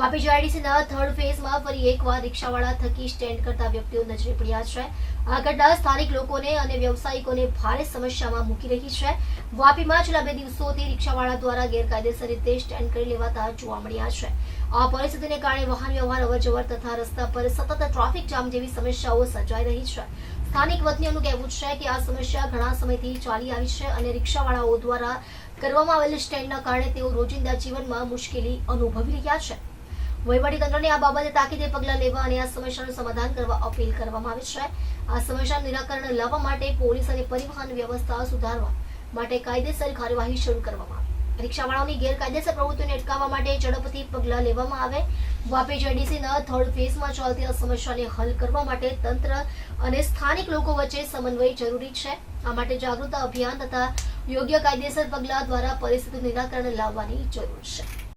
Vapi જીઆઈડીસીના third ફેઝમાં ફરી એકવાર રિક્ષાવાળા થકી સ્ટેન્ડ કરતા વ્યક્તિઓ નજરે પડ્યા છે. આ ઘટના સ્થાનિક લોકોને અને વ્યવસાયિકોને ભારે સમસ્યામાં મૂકી રહી છે. વાપીમાં છેલ્લા બે દિવસોથી રિક્ષાવાળા દ્વારા ગેરકાયદેસર રીતે સ્ટેન્ડ કરી લેવાતા જોવા મળ્યા છે. આ પરિસ્થિતિને કારણે વાહન વ્યવહાર અવરજવર તથા રસ્તા પર સતત ટ્રાફિક જામ જેવી સમસ્યાઓ સર્જાઈ રહી છે. સ્થાનિક વતનીઓનું કહેવું છે કે આ સમસ્યા ઘણા સમયથી ચાલી આવી છે અને રિક્ષાવાળાઓ દ્વારા કરવામાં આવેલ સ્ટેન્ડના કારણે તેઓ રોજિંદા જીવનમાં મુશ્કેલી અનુભવી રહ્યા છે. વહીવટીતંત્રને આ બાબતે તાકીદે પગલાં લેવા અને આ સમસ્યાનું સમાધાન કરવા અપીલ કરવામાં આવી છે. આ સમસ્યાનું નિરાકરણ લાવવા માટે પોલીસ અને પરિવહન વ્યવસ્થા સુધારવા માટે કાયદેસર કાર્યવાહી શરૂ કરવામાં આવી. ગેરકાયદેસર પ્રવૃત્તિઓને અટકાવવા માટે ઝડપથી પગલાં લેવામાં આવે. વાપી જેડીસીના થર્ડ ફેઝમાં ચાલતી આ સમસ્યાને હલ કરવા માટે તંત્ર અને સ્થાનિક લોકો વચ્ચે સમન્વય જરૂરી છે. આ માટે જાગૃતતા અભિયાન તથા યોગ્ય કાયદેસર પગલાં દ્વારા પરિસ્થિતિ નિરાકરણ લાવવાની જરૂર છે.